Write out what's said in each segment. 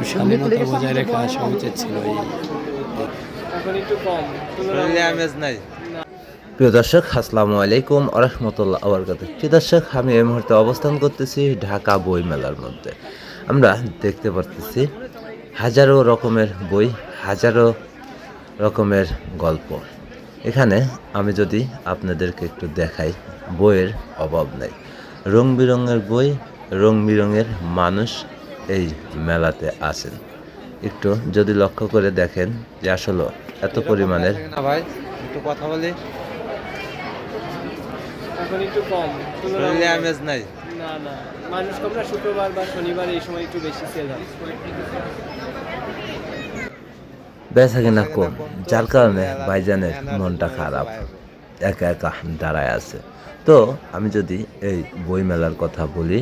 একটু স্বাধীনতা বজায় রেখে আসা উচিত ছিল। প্রিয় দর্শক, আসসালামু আলাইকুম আরহামতুল্লাহ আবরকাত প্রিয় দর্শক, আমি এই মুহূর্তে অবস্থান করতেছি ঢাকা বই মেলার মধ্যে। আমরা দেখতে পারতেছি হাজারো রকমের বই, হাজারো রকমের গল্প। এখানে আমি যদি আপনাদেরকে একটু দেখাই, বইয়ের অভাব নাই। রং বেরঙের বই রং বেরঙের মানুষ এই মেলাতে আসেন। একটু যদি লক্ষ্য করে দেখেন যে আসলে এত পরিমাণের ভাই একটু কথা বলি। এখন একটু কম। শরীরে আমেজ নাই। না না। মানুষ কম না শুক্রবার বা শনিবার এই সময় একটু বেশি সেল হয়। বেচা কিনা কম যার কারণে ভাইজানের মনটা খারাপ। একা একা দাঁড়ায় আছে। তো আমি যদি এই বইমেলার কথা বলি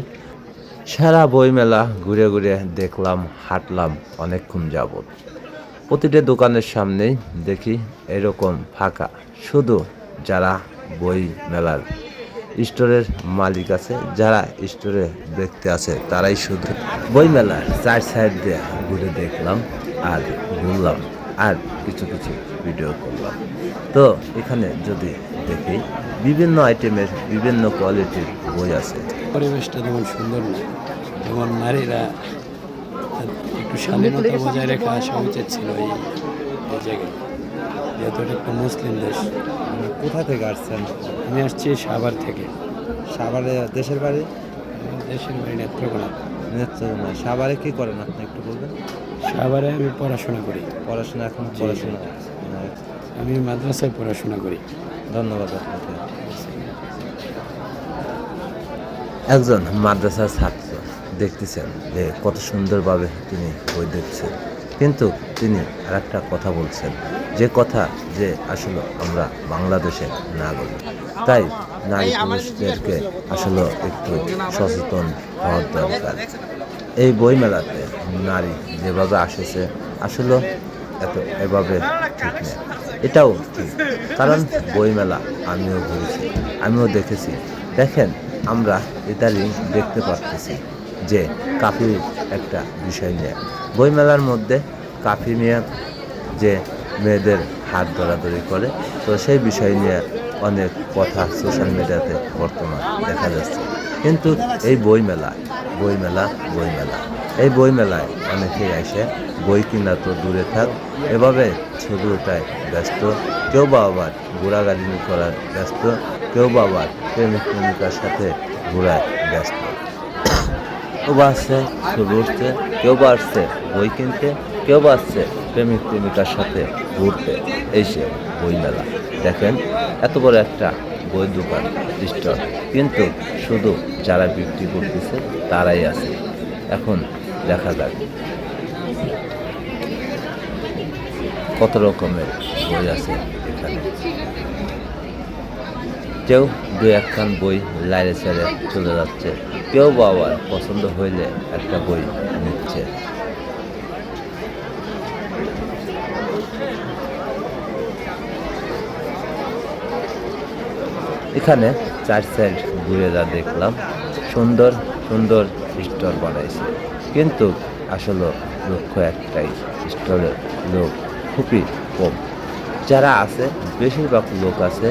সারা বইমেলা ঘুরে ঘুরে দেখলাম, হাঁটলাম অনেকক্ষণ যাবত প্রতিটা দোকানের সামনেই দেখি এরকম ফাঁকা। শুধু যারা বই মেলার স্টোরের মালিক আছে, যারা স্টোরে দেখতে আছে, তারাই শুধু বই মেলার চার সাইড দিয়ে ঘুরে দেখলাম আর ঘুরলাম আর কিছু কিছু ভিডিও করলাম। তো এখানে যদি দেখি, বিভিন্ন আইটেমের বিভিন্ন কোয়ালিটির বই আছে। পরিবেশটা যেমন সুন্দর না। যেমন নারীরা একটু স্বাধীনতা বজায় রেখে আসা উচিত ছিল এই জায়গায়। যেহেতু এটা একটা মুসলিম দেশ। কোথা থেকে আসছেন? আমি আসছি সাভার থেকে। সাভারে দেশের বাড়ি? দেশের বাড়ি নেত্রকোনা। নেত্রকোনা। সাভারে কী করেন আপনি একটু বলবেন? সাভারে আমি পড়াশোনা করি। পড়াশোনা এখন পড়াশোনা। আমি মাদ্রাসায় পড়াশোনা করি। ধন্যবাদ আপনাকে। একজন মাদ্রাসার ছাত্র দেখতেছেন যে কত সুন্দরভাবে তিনি বই দেখছেন কিন্তু তিনি আর একটা কথা বলছেন, যে কথা যে আসলে আমরা বাংলাদেশের নাগরিক। তাই নারী পুরুষদেরকে আসলে একটু সচেতন হওয়ার দরকার। এই বইমেলাতে নারী যেভাবে আসেছে, আসলে এত এভাবে ঠিক না এটাও ঠিক, কারণ বইমেলা আমিও ঘুরেছি, আমিও দেখেছি। দেখেন আমরা ইদানিং দেখতে পারতেছি যে কাফি একটা বিষয় নিয়ে। বইমেলার মধ্যে কাফি নিয়ে যে মেয়েদের হাত ধরাধরি করে, তো সেই বিষয় নিয়ে অনেক কথা সোশ্যাল মিডিয়াতে বর্তমান দেখা যাচ্ছে। কিন্তু এই বইমেলা বইমেলা বইমেলা, এই বইমেলায় অনেকেই আসে বই কিনা তো দূরে থাক, এভাবে ছবি ওঠায় ব্যস্ত, কেউ বা আবার ঘোরাগাড়ি করার ব্যস্ত, কেউ বা আবার প্রেমিক প্রেমিকার সাথে ঘোরায় ব্যস্ত। কেউ বা আসছে, ছবি উঠছে, কেউ বা আসছে বই কিনতে, কেউ বা আসছে প্রেমিক প্রেমিকার সাথে ঘুরতে এসে বই মেলা দেখেন, এত বড় একটা বই দোকান স্টল কিন্তু শুধু যারা বিক্রি করতেছে, তারাই আছে। এখন দেখা যাক কত রকমের বই আছে এখানে। কেউ দু একখান বই লাইরে ছেড়ে চলে যাচ্ছে। কেউ বা পছন্দ হইলে একটা বই নিচ্ছে। এখানে চার সাইড ঘুরে যা দেখলাম। সুন্দর সুন্দর স্টল বানাইছে। কিন্তু আসলে লক্ষ্য একটাই, স্টলের লোক খুবই কম। যারা আছে, বেশিরভাগ লোক আছে